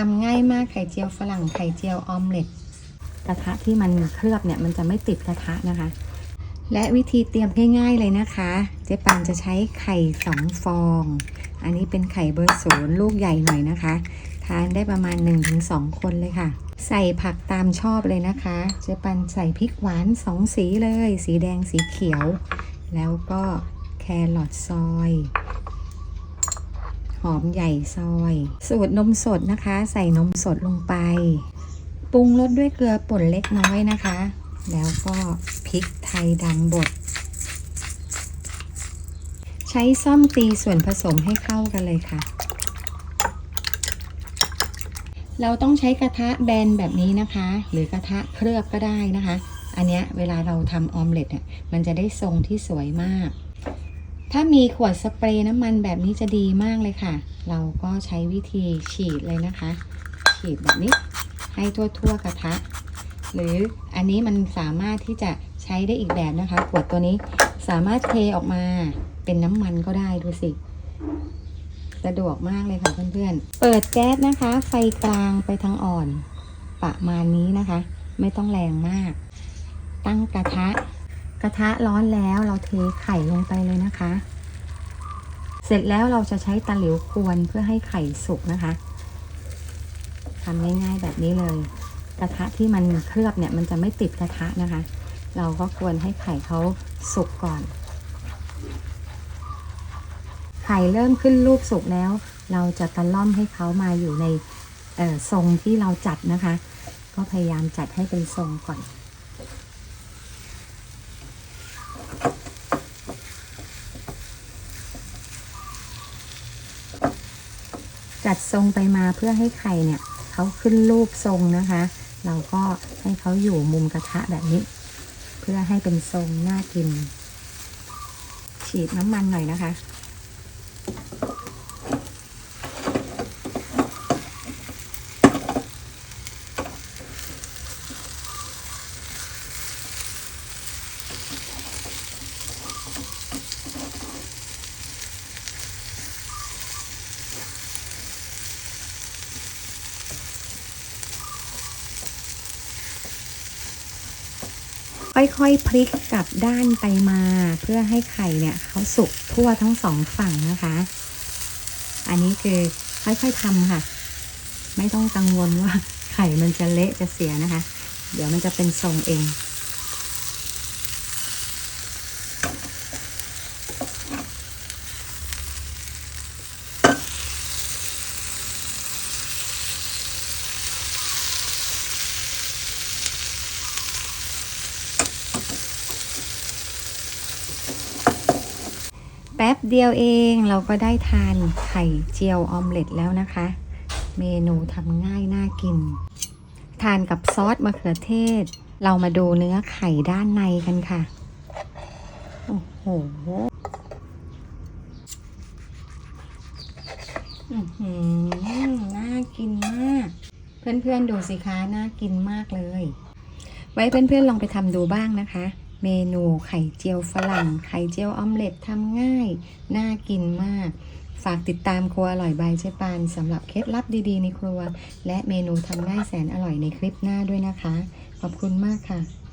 ทำง่ายมากไข่เจียวฝรั่งไข่เจียวออมเล็ตกระทะที่มันเคลือบเนี่ยมันจะไม่ติดกระทะนะคะ และวิธีเตรียมง่าย ๆเลยนะคะ เจ๊ปานจะใช้ไข่สองฟอง อันนี้เป็นไข่เบอร์ศูนย์ลูกใหญ่หน่อยนะคะ ทานได้ประมาณ 1-2 คนเลยค่ะ ใส่ผักตามชอบเลยนะคะ เจ๊ปันใส่พริกหวานสองสีเลย สีแดงสีเขียว แล้วก็แครอทซอย หอมใหญ่ซอย สูตรนมสดนะคะ ใส่นมสดลงไป ปรุงรสด้วยเกลือป่นเล็กน้อยนะคะ แล้วก็พริกไทยดำบด ใช้ซ่อมตีส่วนผสมให้เข้ากันเลยค่ะ เราต้องใช้กระทะแบนแบบนี้นะคะ หรือกระทะเคลือบก็ได้นะคะ อันเนี้ยเวลาเราทำออมเล็ตอะมันจะได้ทรงที่สวยมาก ถ้ามีขวดสเปรย์น้ำมันแบบนี้จะดีมากเลยค่ะ เราก็ใช้วิธีฉีดเลยนะคะ ฉีดแบบนี้ให้ทั่วๆกระทะ หรืออันนี้มันสามารถที่จะใช้ได้อีกแบบนะคะ ขวดตัวนี้สามารถเทออกมาเป็นน้ำมันก็ได้ดูสิสะดวกมากเลยค่ะเพื่อนๆ เปิดแก๊สนะคะ ไฟกลางไปทางอ่อน ประมาณนี้นะคะ ไม่ต้องแรงมาก ตั้งกระทะ กระทะร้อนแล้วเราเทไข่ลงไปเลยนะคะ เสร็จแล้วเราจะใช้ตะหลิวกวนเพื่อให้ไข่สุกนะคะทำง่ายๆแบบนี้เลย กระทะที่มันเคลือบเนี่ยมันจะไม่ติดกระทะนะคะ เราก็ควรให้ไข่เขาสุกก่อน ไข่เริ่มขึ้นรูปสุกแล้ว เราจะตะล่อมให้เขามาอยู่ในทรงที่เราจัดนะคะ ก็พยายามจัดให้เป็นทรงก่อน จัดทรงไปมาเพื่อให้ไข่เนี่ยเขาขึ้นรูปทรงนะคะ เราก็ให้เขาอยู่มุมกระทะแบบนี้ เพื่อให้เป็นทรงน่ากิน ฉีดน้ำมันหน่อยนะคะ ค่อยๆพลิกกลับด้านไปมา เพื่อให้ไข่เนี่ยเขาสุกทั่วทั้งสองฝั่งนะคะ อันนี้คือค่อยๆทำค่ะ ไม่ต้องกังวลว่าไข่มันจะเละจะเสียนะคะ เดี๋ยวมันจะเป็นทรงเอง แป๊บเดียวเองเราก็ได้ทานไข่เจียวออมเล็ตแล้วนะคะ เมนูทำง่ายน่ากิน ทานกับซอสมะเขือเทศ เรามาดูเนื้อไข่ด้านในกันค่ะ โอ้โหอือหือน่ากินมาก เพื่อนๆดูสิคะน่ากินมากเลย ไว้เพื่อนๆลองไปทำดูบ้างนะคะ เมนูไข่เจียวฝรั่ง ไข่เจียวออมเล็ตทำง่าย น่ากินมาก ฝากติดตามครัวอร่อยบายเชปานสำหรับเคล็ดลับดีๆในครัว และเมนูทำง่ายแสนอร่อยในคลิปหน้าด้วยนะคะ ขอบคุณมากค่ะ